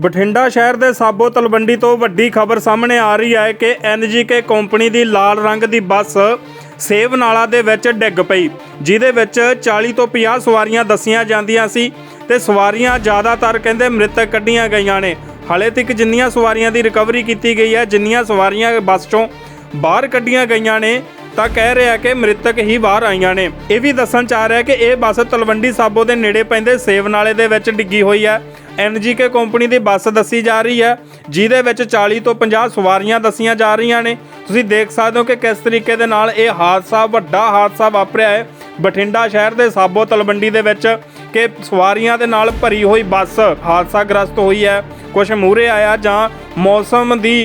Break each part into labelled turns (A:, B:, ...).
A: ਬਠਿੰਡਾ ਸ਼ਹਿਰ ਦੇ ਸਾਬੋ ਤਲਵੰਡੀ ਤੋਂ ਵੱਡੀ ਖਬਰ ਸਾਹਮਣੇ ਆ ਰਹੀ ਹੈ ਕਿ ਐਨਜੀਕੇ ਕੰਪਨੀ ਦੀ ਲਾਲ ਰੰਗ ਦੀ ਬੱਸ ਸੇਵ ਨਾਲਾ ਦੇ ਵਿੱਚ ਡਿੱਗ ਪਈ, ਜਿਹਦੇ ਵਿੱਚ 40 ਤੋਂ 50 ਸਵਾਰੀਆਂ ਦੱਸੀਆਂ ਜਾਂਦੀਆਂ ਸੀ ਤੇ ਸਵਾਰੀਆਂ ਜ਼ਿਆਦਾਤਰ ਕਹਿੰਦੇ ਮ੍ਰਿਤਕ ਕੱਢੀਆਂ ਗਈਆਂ ਨੇ। ਹਾਲੇ ਤੱਕ ਜਿੰਨੀਆਂ ਸਵਾਰੀਆਂ ਦੀ ਰਿਕਵਰੀ ਕੀਤੀ ਗਈ ਹੈ, ਜਿੰਨੀਆਂ ਸਵਾਰੀਆਂ ਬੱਸ ਚੋਂ ਬਾਹਰ ਕੱਢੀਆਂ ਗਈਆਂ ਨੇ ਤਾਂ ਕਹਿ ਰਿਹਾ ਕਿ ਮ੍ਰਿਤਕ ਹੀ ਬਾਹਰ ਆਈਆਂ ਨੇ। ਇਹ ਵੀ ਦੱਸਣ ਚ ਰਿਹਾ ਕਿ ਇਹ ਬੱਸ ਤਲਵੰਡੀ ਸਾਬੋ ਦੇ ਨੇੜੇ ਪੈਂਦੇ ਸੇਵਨਾਲੇ ਦੇ ਵਿੱਚ ਡਿੱਗੀ ਹੋਈ ਹੈ। ਐਨਜੀਕੇ ਕੰਪਨੀ ਦੀ ਬੱਸ ਦੱਸੀ ਜਾ ਰਹੀ ਹੈ, ਜਿਹਦੇ ਵਿੱਚ 40 ਤੋਂ 50 ਸਵਾਰੀਆਂ ਦੱਸੀਆਂ ਜਾ ਰਹੀਆਂ ਨੇ। ਤੁਸੀਂ ਦੇਖ ਸਕਦੇ ਹੋ ਕਿ ਕਿਸ ਤਰੀਕੇ ਦੇ ਨਾਲ ਇਹ ਹਾਦਸਾ, ਵੱਡਾ ਹਾਦਸਾ ਵਾਪਰਿਆ ਹੈ। ਬਠਿੰਡਾ ਸ਼ਹਿਰ ਦੇ ਸਾਬੋ ਤਲਵੰਡੀ ਦੇ ਵਿੱਚ ਕਿ ਸਵਾਰੀਆਂ ਦੇ ਨਾਲ ਭਰੀ ਹੋਈ ਬੱਸ ਹਾਦਸਾ ਗ੍ਰਸਤ ਹੋਈ ਹੈ। ਕੁਝ ਮੂਹਰੇ ਆਇਆ ਜਾਂ ਮੌਸਮ ਦੀ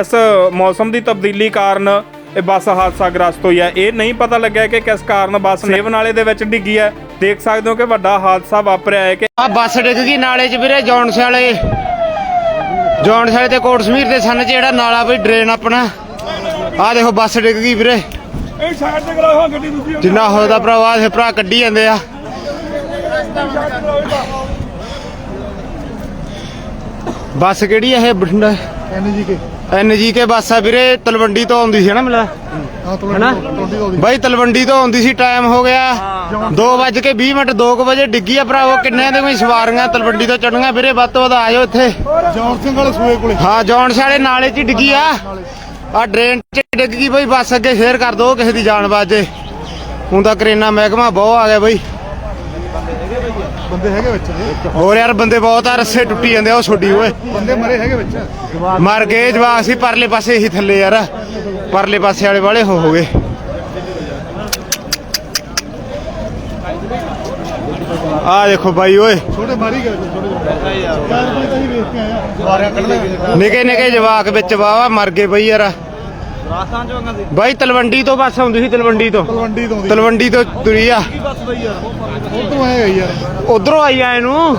A: ਇਸ ਮੌਸਮ ਦੀ ਤਬਦੀਲੀ ਕਾਰਨ ਇਹ ਬੱਸ ਹਾਦਸਾਗ੍ਰਸਤ ਹੋਈ ਹੈ। ਇਹ ਨਹੀਂ ਪਤਾ ਲੱਗਿਆ ਕਿ ਕਿਸ ਕਾਰਨ ਬੱਸ ਨੇਵ ਨਾਲੇ ਦੇ ਵਿੱਚ ਡਿੱਗੀ ਹੈ। ਦੇਖ ਸਕਦੇ ਹੋ ਕਿ ਵੱਡਾ ਹਾਦਸਾ ਵਾਪਰਿਆ ਹੈ ਕਿ
B: ਆ ਬੱਸ ਡਿੱਗ ਗਈ ਨਾਲੇ 'ਚ ਵੀਰੇ ਜੌਨਸ ਵਾਲੇ। ਜੌਨਸ ਵਾਲੇ ਤੇ ਕੋਟ ਸਮੀਰ ਦੇ ਸੰਨ 'ਚ ਜਿਹੜਾ ਨਾਲਾ ਬਈ ਡਰੇਨ ਆਪਣਾ। ਆ ਦੇਖੋ ਬੱਸ ਡਿੱਗ ਗਈ ਵੀਰੇ।
A: ਇਹ ਸਾਈਡ ਤੇ ਕਰਾਓ ਗੱਡੀ ਦੂਜੀ
B: ਜਿੰਨਾ ਹੋਦਾ ਭਰਾਵਾ ਇਹ ਭਰਾ ਕੱਢੀ ਜਾਂਦੇ ਆ। ਬੱਸ ਕਿਹੜੀ ਆ ਇਹ Bathinda?
C: NG K
B: NG K bus ਆ ਵੀਰੇ ਤਲਵੰਡੀ ਤੋਂ ਆਉਂਦੀ ਸੀ ਨਾ ਮਿਲਾ? ਹੈਨਾ? ਬਾਈ ਤਲਵੰਡੀ ਤੋਂ ਆਉਂਦੀ ਸੀ ਟਾਈਮ ਹੋ ਗਿਆ। 2 ਵੱਜ ਕੇ 20 ਮਿੰਟ 2 ਵਜੇ ਡਿੱਗੀ ਆ ਭਰਾਵੋ ਕਿੰਨੇ ਦੇ ਕੋਈ ਸਵਾਰੀਆਂ ਤਲਵੰਡੀ ਤੋਂ ਚੜੀਆਂ ਵੀਰੇ ਵੱਧ ਤੋਂ ਵੱਧ ਆ ਜਾਓ ਇੱਥੇ।
C: ਜੌਨ ਸਿੰਘ ਵਾਲੇ ਸੂਏ ਕੋਲੇ।
B: ਹਾਂ ਜੌਨ ਸਾਲੇ ਨਾਲੇ 'ਚ ਡਿੱਗੀ ਆ। ਆ ਡਰੇਨ 'ਚ ਡਿੱਗ ਗਈ ਬਈ ਬੱਸ ਅੱਗੇ ਸ਼ੇਅਰ ਕਰ ਦੋ ਕਿਸੇ ਦੀ ਜਾਨ ਬਾਜੇ ਹੁਣ ਤਾਂ ਕਰੇਨਾ ਮਹਿਕਮਾ ਬਹੁਤ ਆ ਗਿਆ ਬਈ।
C: ਬੰਦੇ ਹੈਗੇ ਵਿੱਚ।
B: ਹੋਰ ਯਾਰ ਬੰਦੇ ਬਹੁਤ ਆ ਰੱਸੇ ਟੁੱਟੀ ਜਾਂਦੇ ਆ ਉਹ ਛੋਡੀ ਓਏ।
C: ਬੰਦੇ ਮਰੇ ਹੈਗੇ ਵਿੱਚ?
B: ਮਰ ਗਏ ਜਵਾਕ ਸੀ ਪਰਲੇ ਪਾਸੇ ਹੀ ਥੱਲੇ ਯਾਰ। ਪਰਲੇ ਪਾਸੇ ਵਾਲੇ ਵਾਲੇ ਹੋ ਹੋ ਗਏ। ਆ ਦੇਖੋ ਬਾਈ ਓਏ।
C: ਛੋਟੇ ਮਾਰੀ ਗਏ ਛੋਟੇ ਛੋਟੇ ਯਾਰ ਕੋਈ ਤਾਂ ਹੀ ਵੇਖ ਕੇ ਆਇਆ ਸਵਾਰਿਆਂ ਕੱਢਦੇ
B: ਨਿਕੇ ਨਿਕੇ ਜਵਾਕ ਵਿੱਚ ਵਾਵਾ ਮਰ ਗਏ ਬਈ ਯਾਰ। ਬਾਈ ਤਲਵੰਡੀ ਤੋਂ ਬੱਸ ਆਉਂਦੀ ਸੀ ਤਲਵੰਡੀ ਤੋਂ।
C: ਤਲਵੰਡੀ ਤੋਂ ਦੀ
B: ਤਲਵੰਡੀ ਤੋਂ ਤੁਰੀ ਆ।
C: ਉਧਰੋਂ ਆਏਗਾ ਯਾਰ।
B: ਉਧਰੋਂ ਆਈ ਆ ਇਹਨੂੰ।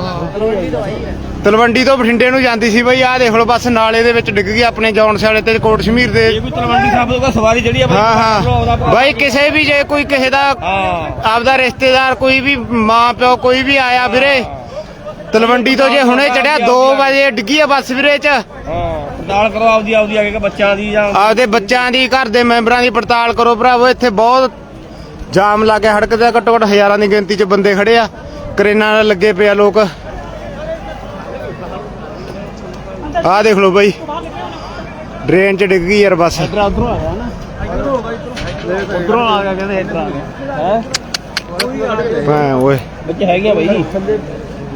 B: ਤਲਵੰਡੀ ਤੋਂ ਬਠਿੰਡੇ ਨੂੰ ਜਾਂਦੀ ਸੀ ਬਈ ਆਹ ਦੇਖ ਲਓ ਬੱਸ ਨਾਲੇ ਦੇ ਵਿੱਚ ਡਿੱਗ ਗਈ ਆਪਣੇ ਜੌਨ ਸਾਲੇ ਤੇ ਕੋਟ ਸ਼ਮੀਰ ਦੇ
D: ਤਲਵੰਡੀ ਸਾਹਿਬ ਤੋਂ ਸਵਾਰੀ ਜਿਹੜੀ ਆ
B: ਹਾਂ ਹਾਂ। ਬਾਈ ਕਿਸੇ ਵੀ ਜੇ ਕੋਈ ਕਿਸੇ ਦਾ ਆਪਦਾ ਰਿਸ਼ਤੇਦਾਰ ਕੋਈ ਵੀ ਮਾਂ ਪਿਓ ਕੋਈ ਵੀ ਆਇਆ ਵੀਰੇ। ਤਲਵੰਡੀ ਤੋਂ ਜੇ ਹੁਣੇ ਚੜਿਆ 2 ਵਜੇ ਡਿੱਗੀ ਆ ਬੱਸ ਵੀਰੇ ਚ।
D: ਹਾਂ। ਪੜਤਾਲ ਕਰੋ ਆਪਦੀ ਆਪਦੀ ਆ ਕੇ ਬੱਚਿਆਂ ਦੀ ਜਾਂ
B: ਆਪਦੇ ਬੱਚਿਆਂ ਦੀ ਘਰ ਦੇ ਮੈਂਬਰਾਂ ਦੀ ਪੜਤਾਲ ਕਰੋ ਭਰਾਵੋ ਇੱਥੇ ਬਹੁਤ ਜਾਮ ਲੱਗਿਆ ਸੜਕ ਤੇ ਘੱਟੋ ਘੱਟ ਹਜ਼ਾਰਾਂ ਦੀ ਗਿਣਤੀ 'ਚ ਬੰਦੇ ਖੜੇ ਆ ਕਰੇਨਾਂ ਨਾਲ ਲੱਗੇ ਪਏ ਆ ਲੋਕ। ਆਹ ਦੇਖ ਲਓ ਬਾਈ ਡਰੇਨ 'ਚ ਡਿੱਗ ਗਈ ਯਾਰ ਬੱਸ।
D: ਉਧਰੋਂ ਆ ਗਿਆ ਕਹਿੰਦੇ ਇੱਧਰ ਆ ਗਿਆ। ਹੈ?
B: ਭੈਂ ਓਏ।
D: ਬੱਚੇ ਹੈਗੇ ਆ ਬਾਈ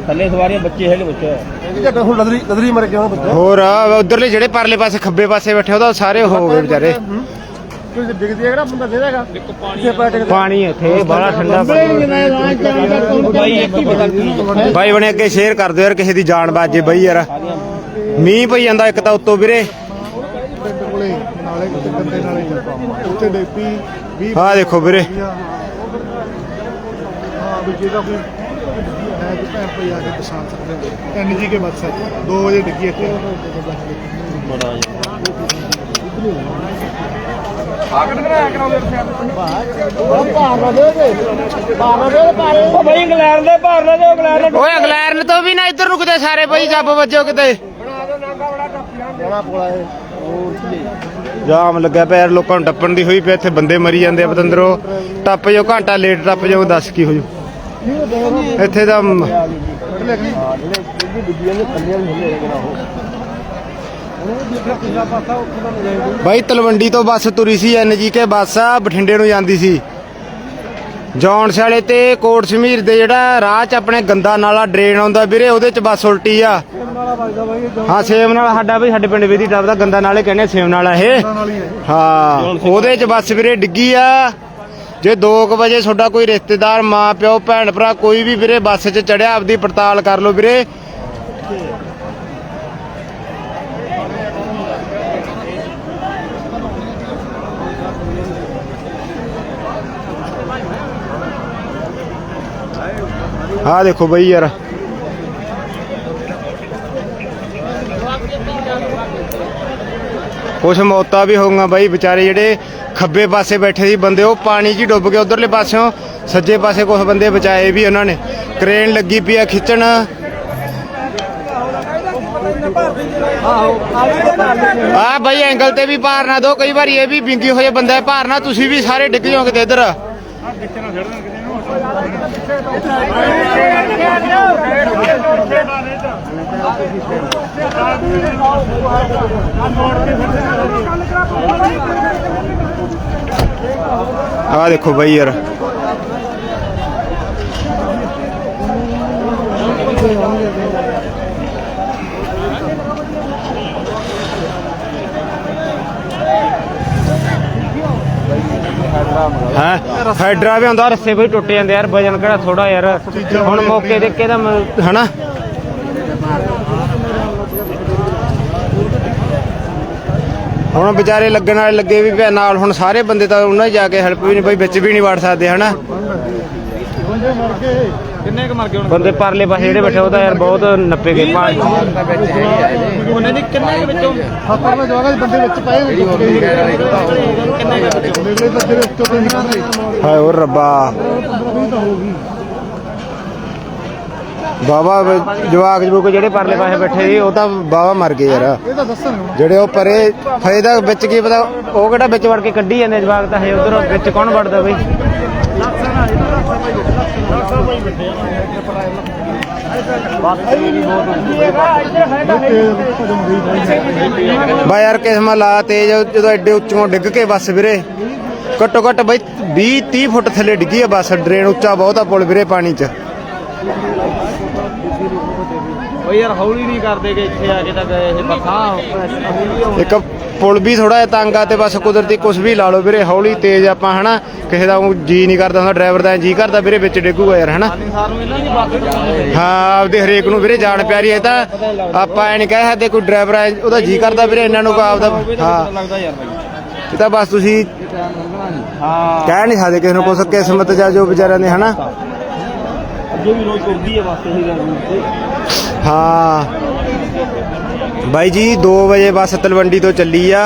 D: ਥੱਲੇ ਸਵਾਰੀਆਂ ਬੱਚੇ ਹੈਗੇ ਬੱਚੇ
C: ਇਹ ਜੱਟ ਹੁਣ ਲਦਰੀ ਲਦਰੀ ਮਰ ਗਿਆ ਬੱਚਾ।
B: ਹੋਰ ਆ ਉਧਰਲੇ ਜਿਹੜੇ ਪਰਲੇ ਪਾਸੇ ਖੱਬੇ ਪਾਸੇ ਬੈਠੇ ਉਹਦਾ ਸਾਰੇ ਹੋ ਗਏ ਵਿਚਾਰੇ।
C: ਕੋਈ ਡਿੱਗਦੀ ਹੈ ਕਿਹੜਾ ਬੰਦਾ ਦੇਦਾਗਾ ਕਿੱਥੇ ਪੈ ਟਿਕਦਾ
B: ਪਾਣੀ ਇੱਥੇ ਬੜਾ ਠੰਡਾ ਪਾਣੀ।
D: ਬਾਈ
B: ਬਣੇ ਅੱਗੇ ਸ਼ੇਅਰ ਕਰ ਦਿਓ ਯਾਰ ਕਿਸੇ ਦੀ ਜਾਨ ਬਾਜੇ ਬਈ ਯਾਰ। ਮੀਂਹ ਪਈ ਜਾਂਦਾ ਇੱਕ ਤਾਂ ਉੱਤੋਂ ਵੀਰੇ।
C: ਪਿੰਡ ਕੋਲੇ ਨਾਲੇ ਕਿਤੇ ਗੰਦੇ ਨਾਲੇ ਉੱਥੇ ਡੇਪੀ 20
B: ਆਹ ਦੇਖੋ ਵੀਰੇ।
C: ਹਾਂ ਵੀ ਜਿਹਦਾ ਕੋਈ ਹੈ ਕਿ ਭੈਣ ਭਾਈ ਆ ਕੇ ਪਛਾਣ ਸਕਦੇ ਹੋ। ਐਨਜੀ ਕੇ ਬੱਸ ਹੈ 2 ਵਜੇ ਡਿੱਗੀ ਇੱਥੇ।
D: ਉਹ ਬਾਈ ਇੰਗਲੈਂਡ ਦੇ ਭਾਰ ਨਾ ਜੋ ਇੰਗਲੈਂਡ
B: ਓਏ ਇੰਗਲੈਂਡ ਤੋਂ ਵੀ ਨਾ ਇੱਧਰ ਨੂੰ ਕਿਤੇ ਸਾਰੇ ਬਈ ਜੱਬ ਵੱਜੋ ਕਿਤੇ। ਜਾਮ ਲੱਗਿਆ ਪਿਆ ਯਾਰ ਲੋਕਾਂ ਨੂੰ ਟੱਪਣ ਦੀ ਹੋਈ ਪਈ ਇੱਥੇ ਬੰਦੇ ਮਰੀ ਜਾਂਦੇ ਆ ਪਤੰਦਰੋ। ਟੱਪ ਜਾਓ ਘੰਟਾ ਲੇਟ ਟੱਪ ਜਾਓ ਦੱਸ ਕੀ ਹੋ ਜੂ ਇੱਥੇ ਤਾਂ ਬਾਈ ਤਲਵੰਡੀ ਤੋਂ ਬੱਸ ਤੁਰੀ ਸੀ ਐਨਜੀ ਬੱਸ ਆ ਬਠਿੰਡੇ ਨੂੰ ਜਾਂਦੀ ਸੀ। ਜੌਨਸ ਵਾਲੇ ਤੇ ਕੋਟ ਸਮੀਰ ਦੇ ਜਿਹੜਾ ਰਾਹ 'ਚ ਆਪਣੇ ਗੰਦਾ ਨਾਲਾ ਡਰੇਨ ਆਉਂਦਾ ਵੀਰੇ, ਉਹਦੇ 'ਚ ਬੱਸ ਉਲਟੀ ਆ। ਹਾਂ ਸੇਮ ਨਾਲ ਸਾਡਾ ਵੀ ਸਾਡੇ ਪਿੰਡ ਵੀਦੀ ਟੱਪ ਦਾ ਗੰਦਾ ਨਾਲੇ ਕਹਿੰਦੇ ਸੇਮ ਨਾਲਾ ਇਹ। ਹਾਂ, ਉਹਦੇ 'ਚ ਬੱਸ ਵੀਰੇ ਡਿੱਗੀ ਆ। ਜੇ 2 ਵਜੇ ਤੁਹਾਡਾ ਕੋਈ ਰਿਸ਼ਤੇਦਾਰ, ਮਾਂ, ਪਿਓ, ਭੈਣ, ਭਰਾ, ਕੋਈ ਵੀ ਵੀਰੇ ਬੱਸ 'ਚ ਚੜਿਆ ਆਪਦੀ ਪੜਤਾਲ ਕਰ ਲਓ ਵੀਰੇ। ਆਹ ਦੇਖੋ ਬਈ ਯਾਰ। ਕੁਛ ਮੌਤਾਂ ਵੀ ਹੋਊਗਾ ਬਾਈ ਵਿਚਾਰੇ ਜਿਹੜੇ ਖੱਬੇ ਪਾਸੇ ਬੈਠੇ ਸੀ ਬੰਦੇ ਉਹ ਪਾਣੀ 'ਚ ਹੀ ਡੁੱਬ ਗਏ। ਉਧਰਲੇ ਪਾਸਿਓਂ ਸੱਜੇ ਪਾਸੇ ਕੁਝ ਬੰਦੇ ਬਚਾਏ ਵੀ ਉਹਨਾਂ ਨੇ। ਕ੍ਰੇਨ ਲੱਗੀ ਪਈ ਆ ਖਿੱਚਣ। ਆ ਬਾਈ ਐਂਗਲ ਤੇ ਵੀ ਭਾਰ ਨਾ ਦੋ ਕਈ ਵਾਰੀ ਇਹ ਵੀ ਵਿੰਗੀ ਹੋਏ ਬੰਦਾ ਹੈ, ਭਾਰ ਨਾ ਤੁਸੀਂ ਵੀ ਸਾਰੇ ਡਿੱਗ ਜਾਓਗੇ ਤੇ ਇੱਧਰ। ਆ ਦੇਖੋ ਬਾਈ ਯਾਰ। ਹਾਂ? ਹੈਡਰਾ ਵੀ ਹੁੰਦਾ ਰੱਸੇ ਵੀ ਟੁੱਟ ਜਾਂਦੇ ਯਾਰ, ਵਜਨ ਕਿਹੜਾ ਥੋੜਾ ਯਾਰ। ਹੁਣ ਮੌਕੇ ਦੇ ਕਿਹਦਾ ਹਨਾ? ਹੁਣ ਵਿਚਾਰੇ ਲੱਗਣ ਵਾਲੇ ਲੱਗੇ ਵੀ ਪਿਆ ਨਾਲ, ਹੁਣ ਸਾਰੇ ਬੰਦੇ ਤਾਂ ਉਹਨਾਂ ਜਾ ਕੇ ਹੈਲਪ ਵੀ ਨਹੀਂ, ਬਈ ਵਿੱਚ ਵੀ ਨਹੀਂ ਵੜ ਸਕਦੇ, ਹਨਾ?
D: ਕਿੰਨੇ ਕ ਮਰ ਗਏ ਹੁਣ?
B: ਬੰਦੇ ਪਰਲੇ ਪਾਸੇ ਜਿਹੜੇ ਬੈਠੇ ਉਹ ਤਾਂ ਯਾਰ ਬਹੁਤ ਨੱਪੇ ਗਏ। ਪਾਣੀ
D: ਉਹਨੇ ਦੀ ਕਿੰਨੇ ਕ ਵਿੱਚੋਂ?
C: ਹੱਥਾਂ ਨਾਲ ਜਵਾਗਾ ਬੰਦੇ ਵਿੱਚ ਪਏ ਨੇ
D: ਕਿੰਨੇ ਕ ਵਿੱਚੋਂ?
C: ਮੇਲੇ ਤਾਂ ਜਿਹੜੇ ਵਿੱਚੋਂ ਤੇ ਨਿਕਲ ਰਹੇ
B: ਹਾਏ ਓ ਰੱਬਾ। ਬਾਬਾ ਜਵਾਕ ਜਵੂਕ ਜਿਹੜੇ ਪਰਲੇ ਪਾਸੇ ਬੈਠੇ ਸੀ ਉਹ ਤਾਂ ਬਾਬਾ ਮਰ ਗਏ ਯਾਰ।
C: ਇਹ ਤਾਂ ਦੱਸਣ ਹੁਣ
B: ਜਿਹੜੇ ਉਹ ਪਰੇ ਫਾਇਦਾ ਵਿੱਚ ਕੀ ਪਤਾ ਉਹ ਕਿਹੜਾ ਵਿੱਚ ਵੜ ਕੇ ਕੱਢੀ ਜਾਂਦੇ ਜਵਾਕ ਤਾਂ ਹੈ ਉਧਰ ਵਿੱਚ ਕੌਣ ਵੜਦਾ ਬਈ? ਬਾ ਯਾਰ ਕਿਸਮਾ ਲਾ ਤੇਜ, ਜਦੋਂ ਐਡੇ ਉੱਚੋਂ ਡਿੱਗ ਕੇ ਬੱਸ ਵੀਰੇ। ਘੱਟੋ ਘੱਟ ਬਈ 20 30 ਫੁੱਟ ਥੱਲੇ ਡਿੱਗੀ ਆ ਬੱਸ, ਡਰੇਨ ਉੱਚਾ ਬਹੁਤਾ ਪੁਲ ਵੀਰੇ ਪਾਣੀ 'ਚ।
D: ਓ ਯਾਰ ਹੌਲੀ ਨਹੀਂ ਕਰਦੇ ਕਿ ਇੱਥੇ ਆ ਕੇ ਤਾਂ ਗਏ ਇਹ ਬੱਸਾਂ
B: ਇੱਕ ਪੁਲ ਵੀ ਥੋੜਾ ਜਿਹਾ ਤੰਗ ਆ ਤੇ ਬਸ ਕੁਦਰਤੀ ਕੁਝ ਵੀ ਲਾ ਲਓ ਵੀਰੇ ਹੌਲੀ ਤੇਜ਼ ਆਪਾਂ ਹਨਾ ਕਿਸੇ ਦਾ ਜੀ ਨਹੀਂ ਕਰਦਾ ਹੁੰਦਾ ਡਰਾਈਵਰ ਦਾ ਜੀ ਕਰਦਾ ਵੀਰੇ ਵਿੱਚ ਡਿੱਗੂਗਾ ਯਾਰ ਹਨਾ।
D: ਨੂੰ
B: ਹਾਂ ਆਪਦੇ ਹਰੇਕ ਨੂੰ ਵੀਰੇ ਜਾਣ ਪਿਆਰੀ ਹੈ ਤਾਂ ਆਪਾਂ ਐ ਨਹੀਂ ਕਹਿ ਸਕਦੇ ਕੋਈ ਡਰਾਈਵਰ ਹੈ ਉਹਦਾ ਜੀ ਕਰਦਾ ਵੀਰੇ ਇਹਨਾਂ ਨੂੰ ਕੋ ਆਪਦਾ ਹਾਂ। ਤਾਂ ਬਸ ਤੁਸੀਂ
D: ਹਾਂ
B: ਕਹਿ ਨਹੀਂ ਸਕਦੇ ਕਿਸੇ ਨੂੰ ਕੁਛ ਕਿਸਮਤ ਜਾਂ ਜੋ ਵਿਚਾਰਿਆਂ ਦੇ ਹਨਾ।
D: ਅੱਗੇ ਵੀ ਰੋਜ਼ ਤੁਰਦੀ ਹੈ ਬੱਸ ਇਹੀ ਗੱਲ।
B: ਹਾਂ। ਬਾਈ ਜੀ 2 ਵਜੇ ਬੱਸ ਤਲਵੰਡੀ ਤੋਂ ਚੱਲੀ ਆ।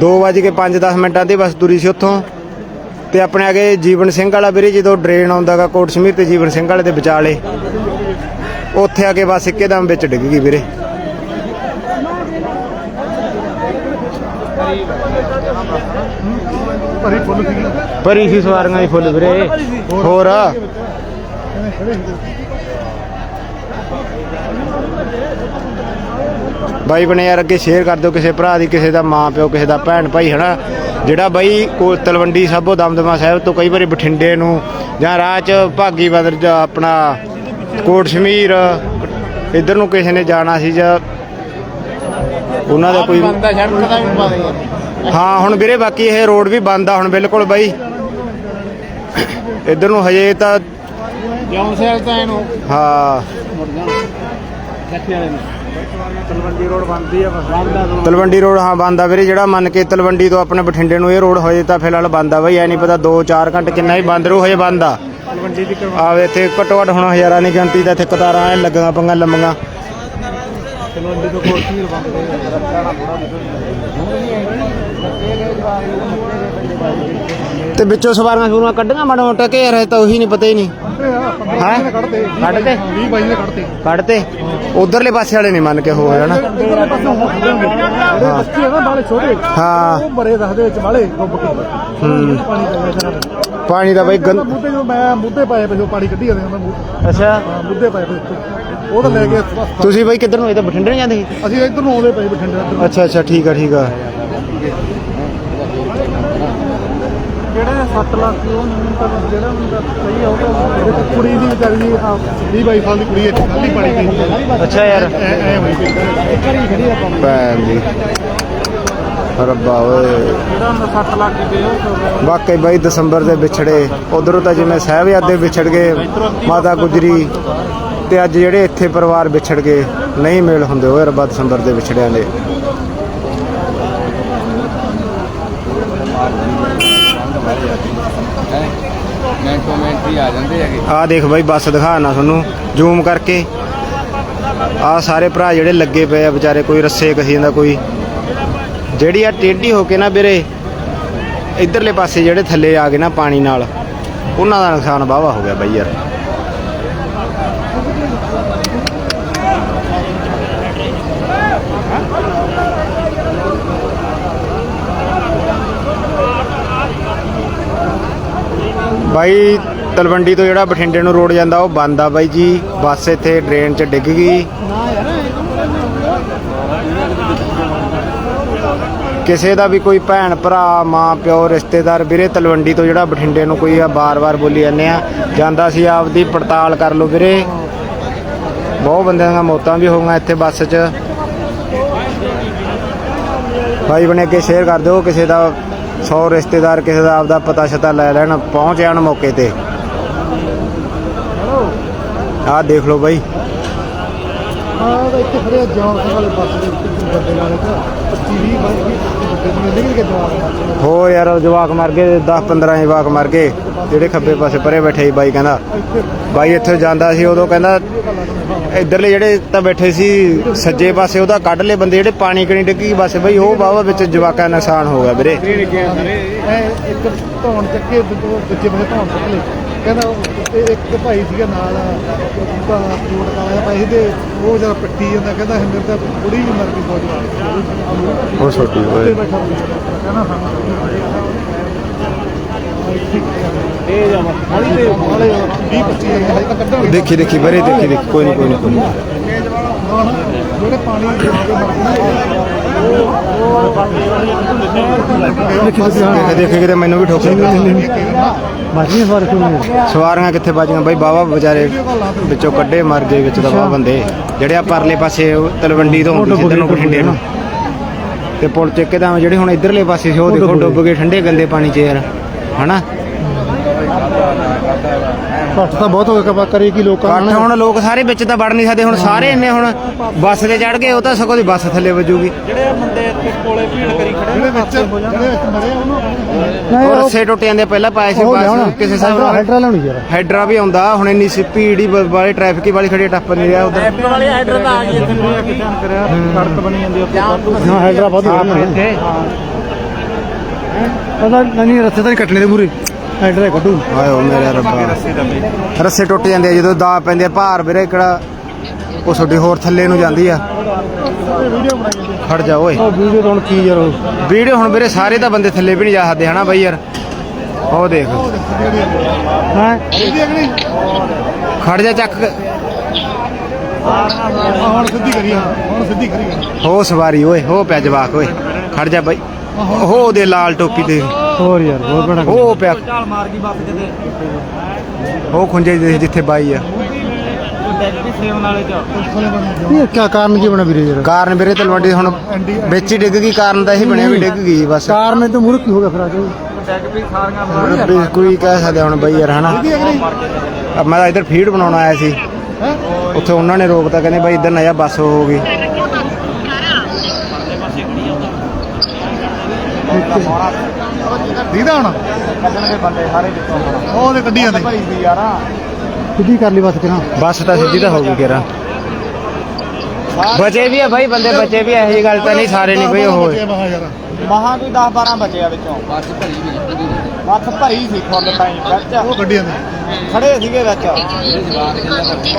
B: 2 ਵਜੇ ਕੇ 5-10 ਮਿੰਟਾਂ ਦੀ ਬੱਸ ਤੁਰੀ ਸੀ ਉੱਥੋਂ। ਤੇ ਆਪਣੇ ਅੱਗੇ ਜੀਵਨ ਸਿੰਘ ਵਾਲਾ ਵੀਰੇ ਜਦੋਂ ਡਰੇਨ ਆਉਂਦਾਗਾ ਕੋਟ ਸਮੀਰ ਤੇ ਜੀਵਨ ਸਿੰਘ ਵਾਲੇ ਦੇ ਵਿਚਾਲੇ। ਉੱਥੇ ਆ ਕੇ ਬੱਸ ਇੱਕੇਦਮ ਵਿੱਚ ਡਿੱਗ ਗਈ ਵੀਰੇ।
C: ਭਰੀ ਫੁੱਲ
B: ਭਰੀ ਸੀ ਸਵਾਰੀਆਂ ਦੀ ਫੁੱਲ ਵੀਰੇ। ਹੋਰ। ਬਾਈ ਬਣੇ ਯਾਰ ਅੱਗੇ ਸ਼ੇਅਰ ਕਰ ਦਿਓ ਕਿਸੇ ਭਰਾ ਦੀ ਕਿਸੇ ਦਾ ਮਾਂ ਪਿਓ ਕਿਸੇ ਦਾ ਭੈਣ ਭਾਈ ਹਨਾ? ਜਿਹੜਾ ਬਾਈ ਕੋ ਤਲਵੰਡੀ ਸਾਬੋ ਦਮਦਮਾ ਸਾਹਿਬ ਤੋਂ ਕਈ ਵਾਰੀ ਬਠਿੰਡੇ ਨੂੰ ਜਾਂ ਰਾਹ 'ਚ ਭਾਗੀ ਬਦਰ ਜਾਂ ਆਪਣਾ ਕੋਟ ਸ਼ਮੀਰ ਇੱਧਰ ਨੂੰ ਕਿਸੇ ਨੇ ਜਾਣਾ ਸੀ ਜਾਂ ਉਹਨਾਂ ਦਾ ਕੋਈ ਹਾਂ ਹੁਣ ਵੀਰੇ ਬਾਕੀ ਇਹ ਰੋਡ ਵੀ ਬੰਦ ਆ ਹੁਣ ਬਿਲਕੁਲ ਬਾਈ। ਇੱਧਰ ਨੂੰ ਹਜੇ ਤਾਂ
C: ਜੌਨ ਸੈਲ ਤਾਂ ਇਹਨੂੰ
B: ਹਾਂ।
D: ਤਲਵੰਡੀ ਰੋਡ ਬੰਦੀ ਆ ਬਸ। ਬੰਦਾ
B: ਤਲਵੰਡੀ ਰੋਡ ਹਾਂ ਬੰਦ ਆ ਵੀਰੇ ਜਿਹੜਾ ਮੰਨ ਕੇ ਤਲਵੰਡੀ ਤੋਂ ਆਪਣੇ ਬਠਿੰਡੇ ਨੂੰ ਇਹ ਰੋਡ ਹੋਏ ਤਾਂ ਫਿਲਹਾਲ ਬੰਦ ਆ ਬਾਈ ਐ ਨਹੀਂ ਪਤਾ 2-4 ਘੰਟੇ ਕਿੰਨਾ ਹੀ ਬੰਦ ਰਹੂ ਹਜੇ ਬੰਦ। ਆ
D: ਤਲਵੰਡੀ ਦੀ
B: ਆਵੇ ਇੱਥੇ ਘੱਟੋ ਘੱਟ ਹੁਣ ਹਜ਼ਾਰਾਂ ਦੀ ਗਿਣਤੀ ਦਾ ਇੱਥੇ ਕਤਾਰਾਂ ਐ ਲੱਗੀਆਂ ਪੰਗਾਂ ਲੰਮੀਆਂ।
D: ਤੋਂ ਕੋਰਸੀ ਬੰਦ
B: ਤੇ ਵਿੱਚੋਂ ਸਵਾਰੀਆਂ ਸੂਰੀਆਂ ਕੱਢੀਆਂ ਮਾੜਾ ਮੋਟਾ ਕਿ ਯਾਰ ਤਾਂ ਉਹੀ ਨਹੀਂ ਪਤਾ ਹੀ ਨਹੀਂ।
C: ਹਾਂ? ਕੱਢਦੇ
B: ਕੱਢਦੇ
C: 20 ਬਾਈ ਨੇ ਕੱਢਦੇ
B: ਕੱਢਤੇ? ਉਧਰਲੇ ਪਾਸੇ ਵਾਲੇ ਨਹੀਂ ਮੰਨ ਕੇ ਹੋ ਜਾਣਾ।
C: ਉਹ ਬਰੇ ਦੱਸਦੇ ਵਿੱਚ ਕੇ
B: ਹੂੰ।
C: ਪਾਣੀ
B: ਦਾ ਬਾਈ ਗੰਦ
C: ਮੁੱਦੇ ਜਦੋਂ ਮੈਂ ਮੁੱਦੇ ਪਾਏ ਪਏ ਪਾਣੀ ਕੱਢੀ ਜਾਂਦੇ ਮੈਂ ਮੁੱਦੇ
B: ਅੱਛਾ।
C: ਹਾਂ, ਮੁੱਦੇ ਪਾਏ ਪਏ। ਉਹ ਤਾਂ ਲੈ ਗਏ
B: ਤੁਸੀਂ ਬਾਈ ਕਿੱਧਰ ਨੂੰ ਇਹ ਤਾਂ ਬਠਿੰਡੇ ਨੂੰ ਜਾਂਦੇ ਸੀ?
C: ਅਸੀਂ ਇੱਧਰ ਨੂੰ ਆਉਂਦੇ ਪਏ ਬਠਿੰਡੇ ਇੱਧਰ
B: ਅੱਛਾ ਅੱਛਾ ਠੀਕ ਆ ਠੀਕ ਆ।
C: ਜਿਹੜੇ 7 ਲੱਖ ਦੀ ਉਹ ਮੈਨੂੰ ਤਾਂ ਜਿਹੜਾ ਤਾਂ ਸਹੀ ਹੋ ਗਿਆ ਕੁੜੀ ਦੀ ਵਿਚਾਰੀ ਦੀ 20 22 ਸਾਲ ਦੀ ਕੁੜੀ ਇੱਥੇ ਖਾਲੀ ਪਾਣੀ ਪੀ
B: ਅੱਛਾ ਯਾਰ।
C: ਐ ਐ ਹੋਈ ਪਈ।
B: ਭੈਣ ਦੀ ਰੱਬਾ ਓਏ।
C: ਜਿਹੜਾ 60 ਲੱਖ ਦੀ ਉਹ
B: ਵਾਕਈ ਬਾਈ ਦਸੰਬਰ ਦੇ ਵਿਛੜੇ। ਉਧਰੋਂ ਤਾਂ ਜਿਵੇਂ ਸਾਹਿਬਜ਼ਾਦੇ ਵਿਛੜ ਗਏ ਮਾਤਾ ਗੁਜਰੀ ਤੇ ਅੱਜ ਜਿਹੜੇ ਇੱਥੇ ਪਰਿਵਾਰ ਵਿਛੜ ਗਏ ਨਹੀਂ ਮੇਲ ਹੁੰਦੇ ਓਏ ਰੱਬਾ ਦਸੰਬਰ ਦੇ ਵਿਛੜਿਆਂ ਦੇ।
E: ਆ ਜਾਂਦੇ ਹੈਗੇ
B: ਆਹ ਦੇਖ ਬਾਈ ਬੱਸ ਦਿਖਾਣਾ ਤੁਹਾਨੂੰ ਜ਼ੂਮ ਕਰਕੇ। ਆਹ ਸਾਰੇ ਭਰਾ ਜਿਹੜੇ ਲੱਗੇ ਪਏ ਆ ਵਿਚਾਰੇ ਕੋਈ ਰੱਸੇ ਕਸੀ ਜਾਂਦਾ ਕੋਈ ਜਿਹੜੀ ਆ ਟੇਢੀ ਹੋ ਕੇ ਨਾ ਵੀਰੇ, ਇਧਰਲੇ ਪਾਸੇ ਜਿਹੜੇ ਥੱਲੇ ਆ ਗਏ ਨਾ ਪਾਣੀ ਨਾਲ, ਉਹਨਾਂ ਦਾ ਨੁਕਸਾਨ ਵਾਵਾ ਹੋ ਗਿਆ ਬਾਈ ਯਾਰ। ਬਾਈ, ਤਲਵੰਡੀ ਤੋਂ ਜਿਹੜਾ ਬਠਿੰਡੇ ਨੂੰ ਰੋਡ ਜਾਂਦਾ, ਉਹ ਬੰਦ ਆ ਬਾਈ ਜੀ। ਬੱਸ ਇੱਥੇ ਡਰੇਨ 'ਚ ਡਿੱਗ ਗਈ। ਕਿਸੇ ਦਾ ਵੀ ਕੋਈ ਭੈਣ, ਭਰਾ, ਮਾਂ, ਪਿਓ, ਰਿਸ਼ਤੇਦਾਰ, ਵੀਰੇ, ਤਲਵੰਡੀ ਤੋਂ ਜਿਹੜਾ ਬਠਿੰਡੇ ਨੂੰ ਕੋਈ ਆ ਬਾਰ-ਬਾਰ ਬੋਲੀ ਜਾਂਦੇ ਆ, ਜਾਂਦਾ ਸੀ ਆਪਦੀ ਪੜਤਾਲ ਕਰ ਲਓ ਵੀਰੇ। ਬਹੁਤ ਬੰਦਿਆਂ ਦੀਆਂ ਮੌਤਾਂ ਵੀ ਹੋਈਆਂ ਇੱਥੇ ਬੱਸ 'ਚ। ਭਾਈ ਬਣੇ ਅੱਗੇ ਸ਼ੇਅਰ ਕਰ ਦਿਓ, ਕਿਸੇ ਦਾ 100 ਰਿਸ਼ਤੇਦਾਰ, ਕਿਸੇ ਦਾ ਆਪਦਾ ਪਤਾ ਸ਼ਤਾ ਲੈ ਲੈਣ, ਪਹੁੰਚ ਜਾਣ ਮੌਕੇ ਤੇ। ਆਹ ਦੇਖ ਲਓ ਬਾਈ।
C: ਹਾਂ ਇੱਥੇ ਖੜੇ ਜੌਨ ਵਾਲੇ ਬੱਸ ਦੇ ਬੰਦੇ ਨਾਲੇ 25 20 ਬੰਦੇ ਬੰਦੇ ਨਿਕਲ ਕੇ ਜਵਾਬ
B: ਹੋ? ਯਾਰ ਜਵਾਕ ਮਰ ਗਏ 10 15 ਜਵਾਕ ਮਰ ਗਏ। ਜਿਹੜੇ ਖੱਬੇ ਪਾਸੇ ਪਰੇ ਬੈਠੇ ਸੀ ਬਾਈ ਕਹਿੰਦਾ ਬਾਈ ਇੱਥੇ ਜਾਂਦਾ ਸੀ ਉਦੋਂ ਕਹਿੰਦਾ ਇਧਰਲੇ ਜਿਹੜੇ ਤਾਂ ਬੈਠੇ ਸੀ ਸੱਜੇ ਪਾਸੇ ਉਹਦਾ ਕੱਢ ਲਏ ਬੰਦੇ ਜਿਹੜੇ ਪਾਣੀ ਕਣੀ ਡਿੱਗੀ ਬਸ ਬਈ ਉਹ ਬਾਵਾ ਵਿੱਚ ਜਵਾਕਾਂ ਦਾ ਨੁਕਸਾਨ ਹੋ ਗਿਆ ਵੀਰੇ।
C: ਇਹ ਇੱਕ ਧੌਣ ਚੱਕੇ ਦੂਜੇ ਪਾਸੇ ਧੌਣ ਚੱਕ। ਕਹਿੰਦਾ ਉਹ- ਇਹ ਇੱਕ ਭਾਈ ਸੀਗਾ ਨਾਲ ਉਹਦਾ ਕੋਟ ਕਾਲਾ ਜਿਹਾ ਭਾਈ ਤੇ ਉਹ ਜਦ ਪੱਟੀ ਜਾਂਦਾ ਕਹਿੰਦਾ ਹਿੰਦਰ ਤਾਂ ਕੁੜੀ ਵੀ ਮਰ ਗਈ ਫੌਜ
B: ਉਹ ਛੋਟੀ
C: ਤੇ
B: ਹੋਏ
C: ਬੈਠਾ ਕਹਿੰਦਾ ਹਾਂ।
D: ਇਹ ਜਾ ਹਾਲੀ ਦੇ
C: ਹਾਲੇ 20 25 ਹਜੇ ਤੱਕ ਕੱਢਾਂਗੇ
B: ਦੇਖੀ ਦੇਖੀ ਬਰੇ ਦੇਖੀ ਦੇਖੀ ਕੋਈ ਨਹੀਂ ਕੋਈ ਨਹੀਂ
C: ਜਿਹੜੇ ਪਾਣੀ ਦੇ
B: ਦੇਖ ਕਿਤੇ ਮੈਨੂੰ ਵੀ ਠੋਕ ਸਵਾਰੀਆਂ ਕਿੱਥੇ ਵੱਜੀਆਂ? ਬਾਈ ਬਾਵਾ ਵਿਚਾਰੇ ਵਿੱਚੋਂ ਕੱਢੇ ਮਰ ਗਏ ਵਿੱਚ ਤਾਂ ਬਾਹ ਬੰਦੇ। ਜਿਹੜੇ ਆ ਪਰਲੇ ਪਾਸੇ ਤਲਵੰਡੀ ਤੋਂ ਹੁੰਦੀ ਸਿੱਧਰ ਨੂੰ ਬਠਿੰਡੇ ਨੂੰ। ਤੇ ਪੁਲ ਚ ਇੱਕਦਮ ਜਿਹੜੇ ਹੁਣ ਇਧਰਲੇ ਪਾਸੇ ਸੀ ਉਹ ਦੇਖੋ ਡੁੱਬ ਗਏ ਠੰਡੇ ਗੰਦੇ ਪਾਣੀ 'ਚ ਯਾਰ। ਹਨਾ?
C: ਘੱਟ ਤਾਂ ਬਹੁਤ ਹੋ ਗਿਆ ਕਬਾ ਕਰੇ ਕੀ ਲੋਕਾਂ
B: ਕੱਠ ਹੁਣ ਲੋਕ ਸਾਰੇ ਵਿੱਚ ਤਾਂ ਵੜ ਨਹੀਂ ਸਕਦੇ ਹੁਣ ਸਾਰੇ ਇੰਨੇ ਹੁਣ ਬੱਸ ਤੇ ਚੜ ਗਏ ਉਹ ਤਾਂ ਸਗੋਂ ਦੀ ਬੱਸ ਥੱਲੇ ਵੱਜੂਗੀ।
D: ਜਿਹੜੇ ਬੰਦੇ ਇੱਥੇ ਕੋਲੇ ਭੀੜ ਕਰੀ ਖੜੇ
C: ਜਿਹੜੇ ਵਿੱਚ ਜਿਹੜੇ ਵਿੱਚ ਮਰੇ ਉਹਨੂੰ
B: ਉਹ ਰੱਸੇ ਟੁੱਟ ਜਾਂਦੇ ਪਹਿਲਾਂ ਪਾਏ ਸੀ ਬੱਸ ਕਿਸੇ ਹਿਸਾਬ ਨਾਲ।
C: ਹੈਡਰਾ ਲਾਉਣੀ ਯਾਰ
B: ਹੈਡਰਾ ਵੀ ਆਉਂਦਾ ਹੁਣ ਇੰਨੀ ਸੀ ਭੀੜ ਹੀ ਵਾਲੀ ਟ੍ਰੈਫਿਕ ਵਾਲੀ ਖੜੀ ਟੱਪ ਨਹੀਂ ਰਿਹਾ ਉਧਰ।
D: ਐਪੀ ਵਾਲੇ ਹੈਡਰ ਤਾਂ ਆ ਗਈ ਇੱਥੇ। ਕਿਤੇ ਕਰਿਆ ਸੜਕ ਬਣੀ ਜਾਂਦੀ ਉੱਥੇ।
C: ਹਾਂ ਹੈਡਰਾ ਬਹੁਤ ਹੋ ਗਿਆ
B: ਇੱਥੇ।
C: ਪਤਾ ਨਹੀਂ ਰੱਸੇ ਤਾਂ ਨਹੀਂ ਕੱਟਣੇ ਦੇ ਪੂਰੇ। ਹੈਡਰਾ ਕੱਢੂ।
B: ਆਇਓ ਮੇਰੇ ਰੱਬਾ। ਰੱਸੇ ਟੁੱਟ ਜਾਂਦੇ ਆ ਜਦੋਂ ਦਾ ਪੈਂਦੇ ਆ ਭਾਰ ਵੀਰੇ ਕਿਹੜਾ ਉਹ ਤੁਹਾਡੀ ਹੋਰ ਥੱਲੇ ਨੂੰ ਜਾਂਦੀ ਆ। ਖੜ ਜਾ ਓਏ।
C: ਵੀਡੀਓ ਹੁਣ ਕੀ ਯਾਰ
B: ਵੀਡੀਓ ਹੁਣ ਵੀਰੇ ਸਾਰੇ ਤਾਂ ਬੰਦੇ ਥੱਲੇ ਵੀ ਨਹੀਂ ਜਾ ਸਕਦੇ ਹਨਾ ਬਾਈ ਯਾਰ? ਉਹ ਦੇਖ।
C: ਹਾਂ?
B: ਖੜ ਜਾ ਚੱਕ।
C: ਹੁਣ ਸਿੱਧੀ ਕਰੀ ਹਾਂ ਹੁਣ ਸਿੱਧੀ ਕਰੀ
B: ਹੋ ਸਵਾਰੀ ਓਏ ਹੋ ਪਿਆ ਜਵਾਕ ਓਏ। ਖੜ ਜਾ ਬਾਈ। ਉਹ ਉਹਦੇ ਲਾਲ ਟੋਪੀ ਤੇ।
C: ਹੋਰ ਯਾਰ ਬਹੁਤ ਬੜਾ
B: ਉਹ ਪਿਆ।
D: ਚਾਲ ਮਾਰ ਗਈ ਬੱਸ ਕਿਤੇ
B: ਉਹ ਖੁੰਝੇ ਜਿਹੇ ਜਿੱਥੇ ਬਾਈ ਆ।
D: ਡੈਕ ਵੀ ਸੇਵ ਨਾਲੇ ਚ
C: ਇਹ ਕੀ ਕਾਰਨ ਕੀ ਬਣਾ ਵੀਰੇ ਯਾਰ?
B: ਕਾਰਨ ਵੀਰੇ ਤਲਵੰਡੀ ਹੁਣ ਵਿੱਚ ਹੀ ਡਿੱਗ ਗਈ ਕਾਰਨ ਤਾਂ ਇਹੀ ਬਣਿਆ ਵੀ ਡਿੱਗ ਗਈ ਬਸ।
C: ਕਾਰਨ ਤੇ ਮੁਰਕ ਕੀ ਹੋ ਗਿਆ ਫਿਰ ਆ ਕੇ
D: ਡੈਕ ਵੀ ਸਾਰੀਆਂ
B: ਵੀ ਕੋਈ ਕਹਿ ਸਕਦੇ ਹੁਣ ਬਾਈ ਯਾਰ ਹਨਾ? ਅਬ ਮੈਂ ਤਾਂ ਇੱਧਰ ਫੀਡ ਬਣਾਉਣ ਆਇਆ ਸੀ। ਉੱਥੇ ਉਹਨਾਂ ਨੇ ਰੋਕਤਾ ਕਹਿੰਦੇ ਬਾਈ ਇੱਧਰ ਨਾ ਜਾ ਬੱਸ ਹੋ ਗਈ।
C: ਦੀਦਾ ਹੁਣ?
D: ਕੱਢਣਗੇ ਬੰਦੇ ਸਾਰੇ ਵਿੱਚੋਂ
C: ਉਹ ਉਹਦੇ ਕੱਢੀ ਜਾਂਦੇ।
D: ਭਾਈ ਵੀ ਯਾਰ।
C: ਸਿੱਧੀ ਕਰ ਲਈ ਬਸ ਕਿਰਾਂ
B: ਬੱਸ ਤਾਂ ਸਿੱਧੀ ਤਾਂ ਹੋ ਗਈ ਕਿਰਾ ਬਚੇ ਵੀ ਆ ਬਾਈ ਬੰਦੇ ਬਚੇ ਵੀ ਜਿਹੀ ਗੱਲ ਤਾਂ ਨਹੀਂ ਸਾਰੇ ਨਹੀਂ ਬਈ ਉਹ।
C: ਮਹਾ ਯਾਰ।
D: ਮਹਾ ਕੋਈ 10 12 ਬਚੇ ਆ ਵਿੱਚੋਂ।
E: ਬੱਸ ਭਰੀ ਵੀ
D: ਬੱਸ ਭਰੀ ਸੀ ਫੁੱਲ ਟਾਈਮ ਵਿੱਚ।
C: ਉਹ ਕੱਢੀ ਜਾਂਦੇ।
D: ਖੜੇ ਸੀਗੇ ਵਿੱਚ।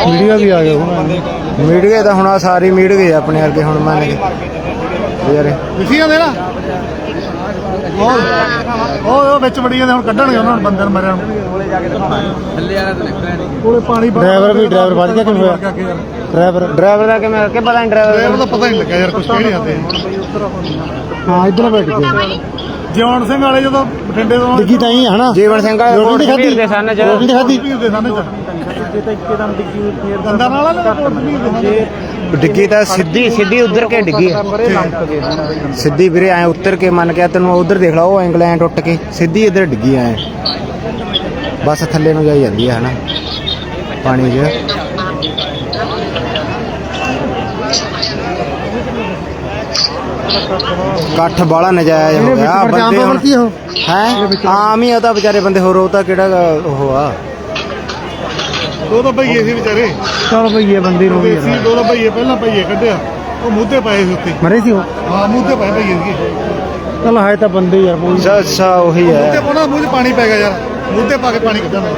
C: ਵੀਡੀਓ ਵੀ ਆ ਗਿਆ ਹੁਣ।
B: ਮੀਟ ਗਏ ਤਾਂ ਹੁਣ ਆ ਸਾਰੇ ਮੀਟ ਗਏ ਆਪਣੇ ਵਰਗੇ ਹੁਣ ਮੰਨ ਕੇ। ਯਾਰ
C: ਲਿਖੀ ਜਾਂਦੇ ਨਾ ਉਹ ਉਹ ਵਿੱਚ ਵੜੀ ਜਾਂਦੇ ਹੁਣ ਕੱਢਣਗੇ ਉਹਨਾਂ ਨੂੰ ਬੰਦੇ ਨੂੰ ਮਰਿਆ ਨੂੰ।
E: ਥੱਲੇ ਵਾਲਾ ਤਾਂ ਨਿਕਲਿਆ ਨਹੀਂ।
C: ਕੋਲੇ ਪਾਣੀ ਡਰਾਈਵਰ ਵੀ ਡਰਾਈਵਰ ਵੱਜ ਗਿਆ ਕਿਵੇਂ ਹੋਇਆ? ਡਰਾਈਵਰ
B: ਡਰਾਈਵਰ ਦਾ ਕਿਵੇਂ ਕਿ ਪਤਾ ਨਹੀਂ ਡਰਾਈਵਰ
C: ਡਰਾਈਵਰ ਦਾ ਪਤਾ ਨਹੀਂ ਲੱਗਿਆ ਯਾਰ ਕੁਝ ਕਹਿ ਨਹੀਂ ਆਦੇ ਹਾਂ ਇਧਰ ਬੈਠ ਸਿੰਘ ਵਾਲੇ ਜਦੋਂ ਬਠਿੰਡੇ ਤੋਂ ਡਿੱਗੀ ਤਾਂ ਹੀ ਹਨਾ?
B: ਜੀਵਨ ਸਿੰਘ ਵਾਲੇ ਕੋਟ
C: ਰੋਟੀ
B: ਸ਼ਮੀਰ ਦੇ ਸਨ ਚ
C: ਰੋਟੀ ਖਾਦੀ ਦੇ ਸਾਹਮਣੇ ਚ
D: ਜੇ ਤਾਂ ਇੱਕਦਮ ਡਿੱਗੀ ਫੇਰ
C: ਦੰਦਾਂ ਨਾਲ ਨਾ ਕੋਟ ਵੀ ਦੇ ਸਾਹਮਣੇ
B: ਡਿੱਗੀ ਤਾਂ ਸਿੱਧੀ ਸਿੱਧੀ ਉੱਧਰ ਕੇ ਡਿੱਗੀ ਆ। ਸਿੱਧੀ ਵੀਰੇ ਐ ਉੱਤਰ ਕੇ ਮੰਨ ਕੇ ਤੈਨੂੰ ਉਧਰ ਦੇਖ ਲਾ ਉਹ ਐਂਗਲ ਐ ਟੁੱਟ ਕੇ ਸਿੱਧੀ ਇੱਧਰ ਡਿੱਗੀ ਐ। ਬਸ ਥੱਲੇ ਨੂੰ ਜਾਈ ਜਾਂਦੀ ਹੈ ਹਨਾ ਪਾਣੀ 'ਚ। ਕੱਠ ਬਾਲਾ ਨਜਾਇਜ਼ ਹੋ ਗਿਆ। ਬੰਦੇ ਹੁਣ ਹੈ? ਆਮ ਹੀ ਆ ਉਹ ਤਾਂ ਵਿਚਾਰੇ ਬੰਦੇ ਹੋਰ ਉਹ ਤਾਂ ਕਿਹੜਾ ਉਹ ਆ?
C: ਦੋ ਤਾਂ ਭਈਏ ਸੀ ਵਿਚਾਰੇ।
F: ਚਲ ਭਈਏ ਬੰਦੀ ਨੂੰ ਵੀ
C: ਦੇਸੀ ਦੋ ਤਾਂ ਭਈਏ ਪਹਿਲਾਂ ਭਈਏ ਕੱਢਿਆ। ਉਹ ਮੂਧੇ ਪਾਏ ਸੀ ਉੱਤੇ।
F: ਮਰੇ ਸੀ ਉਹ?
C: ਹਾਂ ਮੂਧੇ ਪਾਏ ਭਈਏ ਸੀਗੇ।
F: ਚਲ ਹੈ ਤਾਂ ਬੰਦੇ ਯਾਰ ਕੋਈ
B: ਅੱਛਾ ਅੱਛਾ ਉਹੀ
C: ਮੂਧੇ
B: ਹੈ
C: ਪਾਉਣਾ ਮੂੰਹ 'ਚ ਪਾਣੀ ਪੈ ਗਿਆ ਯਾਰ। ਮੂਧੇ ਪਾ ਕੇ ਪਾਣੀ ਕੱਢਣਾ।